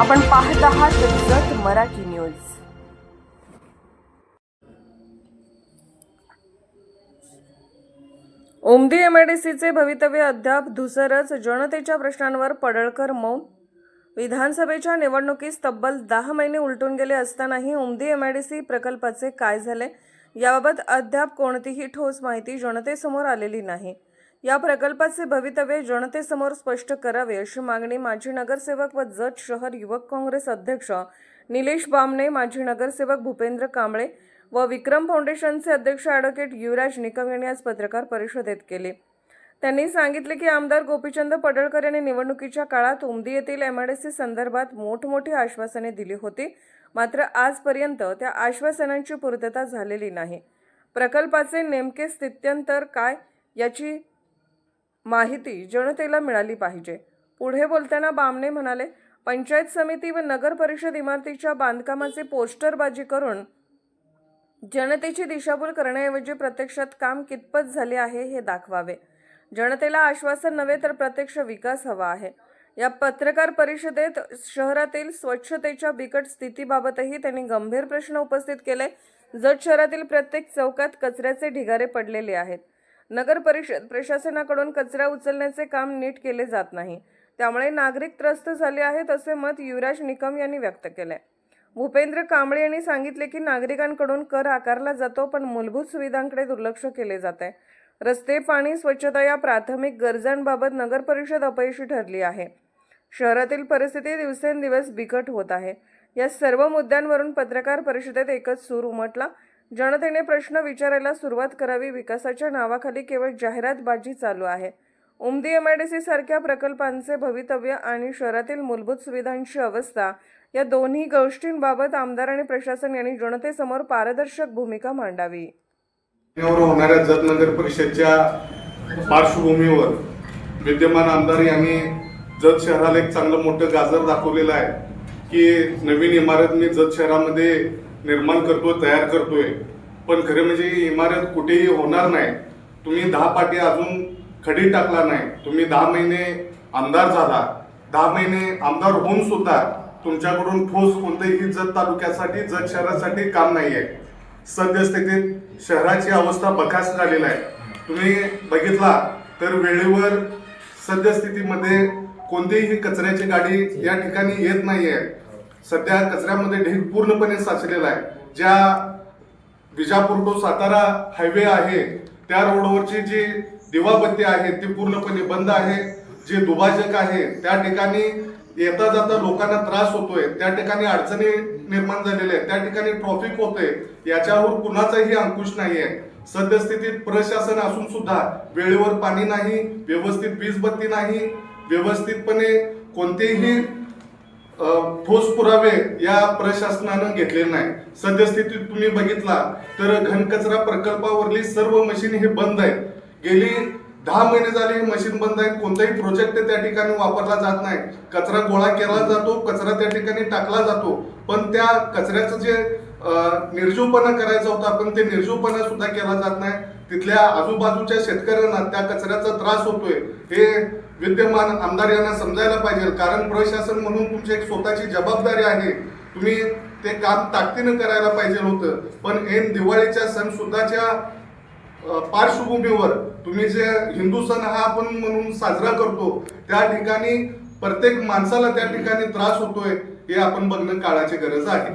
आपण पाहत आहात जत मराठी न्यूज. ओमदी एमआयडीसीचे भवितव्य अद्याप धुसरच जनतेच्या प्रश्नांवर पडळकर मौन. विधानसभेच्या निवडणुकीस तब्बल दहा महिने उलटून गेले असतानाही उमदी एमआयडीसी प्रकल्पाचे काय झाले? याबाबत अद्याप कोणतीही ठोस माहिती जनतेसमोर आलेली नाही. या प्रकल्पाचे भवितव्य जनतेसमोर स्पष्ट करावे अशी मागणी माजी नगरसेवक व जत शहर युवक काँग्रेस अध्यक्ष निलेश बामणे माजी नगरसेवक भूपेंद्र कांबळे व विक्रम फाउंडेशनचे अध्यक्ष ॲडव्होकेट युवराज निकम यांनी आज पत्रकार परिषदेत केली. त्यांनी सांगितले की आमदार गोपीचंद पडळकर यांनी निवडणुकीच्या काळात उमदी येथील एम आय सी संदर्भात मोठमोठी आश्वासने दिली होती. मात्र आजपर्यंत त्या आश्वासनांची पूर्तता झालेली नाही. प्रकल्पाचे नेमके स्थित्यंतर काय याची माहिती जनतेला मिळाली पाहिजे. पुढे बोलताना बामणे म्हणाले पंचायत समिती व नगर परिषद इमारतीच्या बांधकामाचे पोस्टरबाजी करून जनतेची दिशाभूल करण्याऐवजी प्रत्यक्षात काम कितपत झाले आहे हे दाखवावे. जनतेला आश्वासन नव्हे तर प्रत्यक्ष विकास हवा आहे. या पत्रकार परिषदेत शहरातील स्वच्छतेच्या बिकट स्थितीबाबतही त्यांनी गंभीर प्रश्न उपस्थित केले. जत शहरातील प्रत्येक चौकात कचऱ्याचे ढिगारे पडलेले आहेत. नगर परिषद प्रशासनाकडून कचरा उचलण्याचे काम नीट केले जात नाही. त्यामुळे नागरिक त्रस्त झाले आहेत असे मत युवराज निकम यांनी व्यक्त केले भूपेंद्र कांबळे यांनी सांगितले की नागरिकांकडून कर आकारला जातो पण मूलभूत सुविधांकडे दुर्लक्ष केले जात. आहे रस्ते पाणी स्वच्छता या प्राथमिक गरजांबाबत नगर परिषद अपयशी ठरली आहे. शहरातील परिस्थिती दिवसेंदिवस बिकट होत आहे. या सर्व मुद्द्यांवरून पत्रकार परिषदेत एकच सूर उमटला. जनतेने प्रश्न विचारायला सुरुवात करावी विकासाच्या नावाखाली केवळ जाहिरातबाजी चालू आहे. उमदी एमआयडीसी सारख्या प्रकल्पांचे भवितव्य आणि शहरातील मूलभूत सुविधांची अवस्था या दोन्ही गोष्टींबाबत आमदार आणि प्रशासन यांनी जनतेसमोर पारदर्शक भूमिका मांडावी. होणाऱ्या जत नगर परिषदच्या पार्श्वभूमीवर विद्यमान आमदार यांनी जत शहराला एक चांगलं मोठं गाजर दाखवलेलं आहे की नवीन इमारत मी जत शहरामध्ये निर्माण करतोय तयार करतोय. पण खरं म्हणजे ही इमारत कुठेही होणार नाही. तुम्ही दहा पाटी अजून खडी टाकला नाही. तुम्ही दहा महिने आमदार झाला. दहा महिने आमदार होऊन सुद्धा तुमच्याकडून ठोस कोणतंही जत तालुक्यासाठी जत शहरासाठी काम नाही आहे सद्यस्थितीत शहराची अवस्था बकास झालेली आहे. तुम्ही बघितला तर वेळेवर सद्यस्थितीमध्ये कोणतीही कचऱ्याची गाडी या ठिकाणी येत नाही आहे सध्या कचऱ्यामध्ये ढीग पूर्णपणे साचलेला आहे. ज्या विजापूर टू सातारा हायवे आहे त्या रोडवरची जी दिवाबत्ती आहे ती पूर्णपणे बंद आहे. जे दुभाजक आहे त्या ठिकाणी येता जाता लोकांना त्रास होतोय. त्या ठिकाणी अडचणी निर्माण झालेल्या आहेत. त्या ठिकाणी ट्रॉफिक होतोय. याच्यावर कुणाचाही अंकुश नाहीये. सद्यस्थितीत प्रशासन असून सुद्धा वेळेवर पाणी नाही व्यवस्थित वीजबत्ती नाही. व्यवस्थितपणे कोणतेही ठोस पुरावे या प्रशासनानं घेतलेले नाही. सद्यस्थितीत तुम्ही बघितला तर घनकचरा प्रकल्पावरली सर्व मशीन हे बंद आहेत. गेली दहा महिने झाले हे मशीन बंद आहेत. कोणताही प्रोजेक्ट त्या ठिकाणी वापरला जात नाही. कचरा गोळा केला जातो कचरा त्या ठिकाणी टाकला जातो. पण त्या कचऱ्याचं जे अ, निर्जीवपणा करायचा होता पण ते निर्जीवपणा सुद्धा केला जात नाही. तिथल्या आजूबाजूच्या शेतकऱ्यांना त्या कचऱ्याचा त्रास होतोय हे विद्यमान आमदार यांना समजायला पाहिजे. कारण प्रशासन म्हणून तुमची एक स्वतःची जबाबदारी आहे. तुम्ही ते काम ताकदीनं करायला पाहिजे होतं. पण ऐन दिवाळीच्या सण सुद्धाच्या पार्श्वभूमीवर तुम्ही जे हिंदू सण हा आपण म्हणून साजरा करतो त्या ठिकाणी प्रत्येक माणसाला त्या ठिकाणी त्रास होतोय हे आपण बघणं काळाची गरज आहे.